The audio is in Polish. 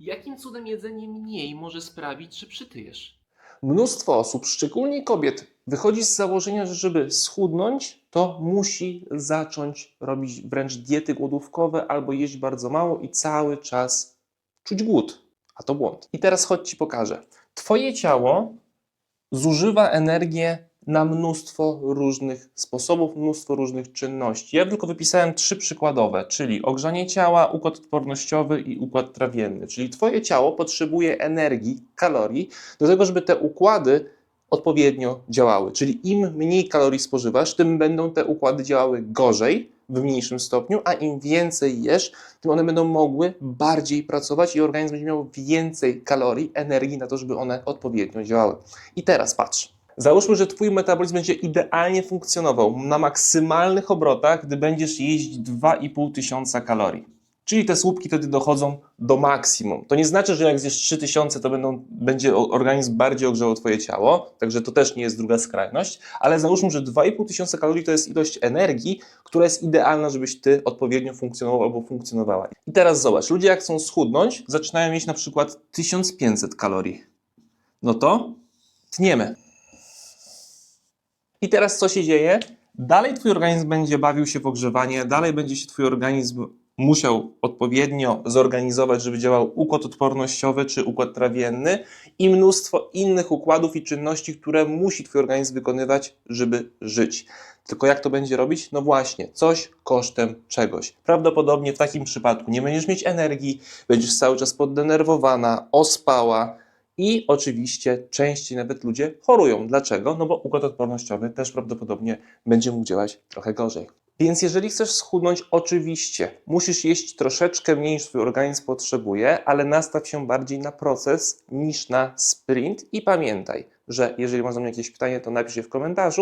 Jakim cudem jedzenie mniej może sprawić, że przytyjesz? Mnóstwo osób, szczególnie kobiet, wychodzi z założenia, że żeby schudnąć, to musi zacząć robić wręcz diety głodówkowe albo jeść bardzo mało i cały czas czuć głód. A to błąd. I teraz chodź ci pokażę. Twoje ciało zużywa energię na mnóstwo różnych sposobów, mnóstwo różnych czynności. Ja tylko wypisałem trzy przykładowe, czyli ogrzanie ciała, układ odpornościowy i układ trawienny. Czyli Twoje ciało potrzebuje energii, kalorii do tego, żeby te układy odpowiednio działały. Czyli im mniej kalorii spożywasz, tym będą te układy działały gorzej w mniejszym stopniu, a im więcej jesz, tym one będą mogły bardziej pracować i organizm będzie miał więcej kalorii, energii na to, żeby one odpowiednio działały. I teraz patrz. Załóżmy, że Twój metabolizm będzie idealnie funkcjonował na maksymalnych obrotach, gdy będziesz jeść 2,5 tysiąca kalorii. Czyli te słupki wtedy dochodzą do maksimum. To nie znaczy, że jak zjesz 3000, to będą, będzie organizm bardziej ogrzało Twoje ciało, także to też nie jest druga skrajność, ale załóżmy, że 2,5 tysiąca kalorii to jest ilość energii, która jest idealna, żebyś Ty odpowiednio funkcjonował albo funkcjonowała. I teraz zobacz, ludzie jak chcą schudnąć, zaczynają mieć na przykład 1500 kalorii. No to tniemy. I teraz co się dzieje? Dalej Twój organizm będzie bawił się w ogrzewanie, dalej będzie się Twój organizm musiał odpowiednio zorganizować, żeby działał układ odpornościowy czy układ trawienny i mnóstwo innych układów i czynności, które musi Twój organizm wykonywać, żeby żyć. Tylko jak to będzie robić? No właśnie, coś kosztem czegoś. Prawdopodobnie w takim przypadku nie będziesz mieć energii, będziesz cały czas poddenerwowana, ospała, i oczywiście częściej nawet ludzie chorują. Dlaczego? No bo układ odpornościowy też prawdopodobnie będzie mógł działać trochę gorzej. Więc jeżeli chcesz schudnąć, oczywiście musisz jeść troszeczkę mniej niż twój organizm potrzebuje, ale nastaw się bardziej na proces niż na sprint i pamiętaj, że jeżeli masz do mnie jakieś pytanie, to napisz je w komentarzu.